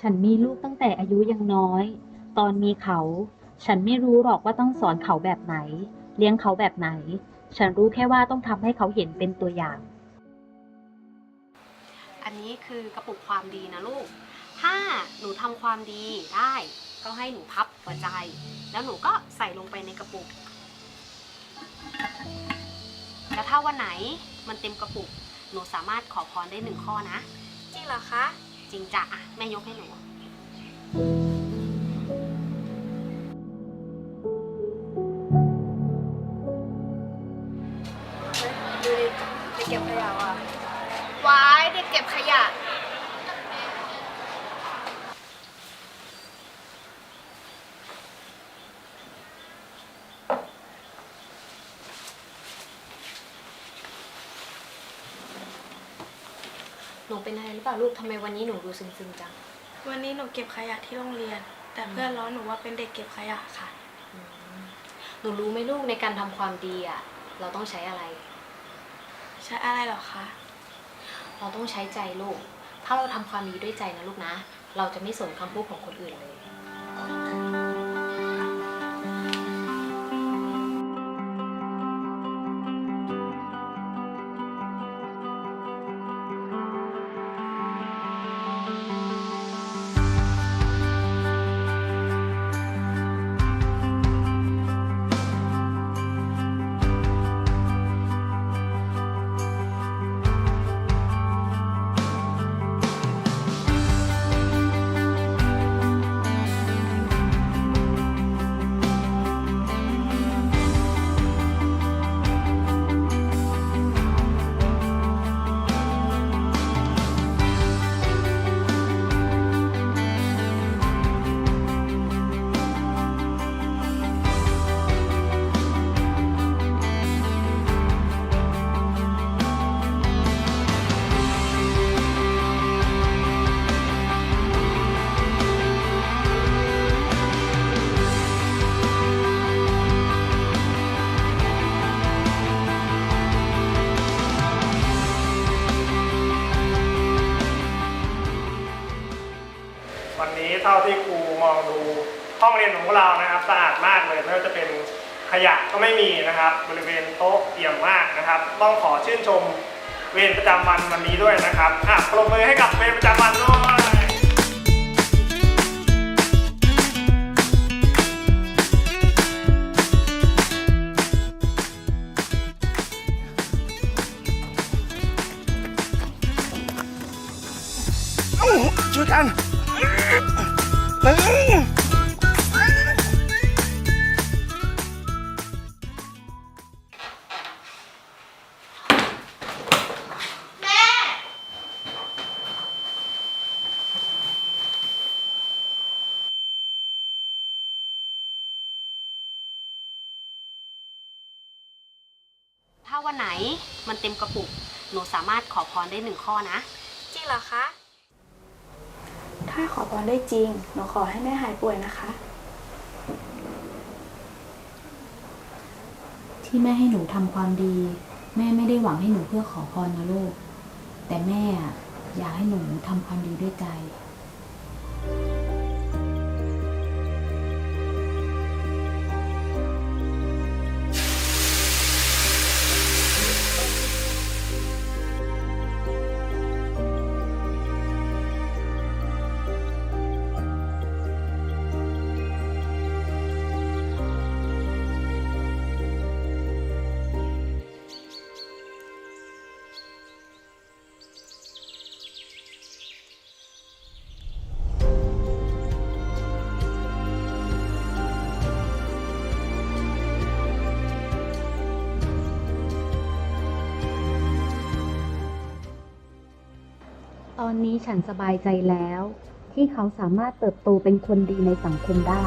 ฉันมีลูกตั้งแต่อายุยังน้อย ตอนมีเขา ฉันไม่รู้หรอกว่าต้องสอนเขาแบบไหน เลี้ยงเขาแบบไหน ฉันรู้แค่ว่าต้องทำให้เขาเห็นเป็นตัวอย่าง อันนี้คือกระปุกความดีนะลูก ถ้าหนูทำความดีได้ ก็ให้หนูพับหัวใจ แล้วหนูก็ใส่ลงไปในกระปุก แล้วถ้าวันไหนมันเต็มกระปุก หนูสามารถขอพรได้หนึ่งข้อนะ จริงเหรอคะ จริงจ้ะอะแม่ยกให้หนูดูดิเด็กเก็บขยะว่ะว้ายเด็กเก็บขยะ หนูเป็นอะไรหรือเปล่าลูกทำไมวันนี้หนูดูซึมๆจังวันนี้หนูเก็บขยะที่โรงเรียน แต่เพื่อนล้อหนูว่าเป็นเด็กเก็บขยะค่ะ อืมหนูรู้ไหมลูกในการทำความดีอะ เราต้องใช้อะไร ใช้อะไรเหรอคะ เราต้องใช้ใจลูก ถ้าเราทำความดีด้วยใจนะลูกนะ เราจะไม่สนคำพูดของคนอื่นเลย วันนี้เท่าที่ครูมองดูห้องเรียนของพวกเรานะครับสะอาดมากเลยไม่ว่าจะเป็นขยะก็ไม่มีนะครับ บริเวณโต๊ะเอี่ยมมากนะครับ ต้องขอชื่นชมเวรประจำวันวันนี้ด้วยนะครับอะปรบมือให้กับเวรประจำวันด้วยช่วยกัน ถ้าวันไหนมันเต็มกระปุก หนูสามารถขอพรได้หนึ่งข้อนะ จริงเหรอคะ ข้าขอพรได้จริง หนูขอให้แม่หายป่วยนะคะ ที่แม่ให้หนูทำความดี แม่ไม่ได้หวังให้หนูเพื่อขอพรนะลูก แต่แม่อะอยากให้หนูทำความดีด้วยใจ อนนี้ฉันสบายใจแล้ว ที่เขาสามารถเติบโตเป็นคนดีในสังคมได้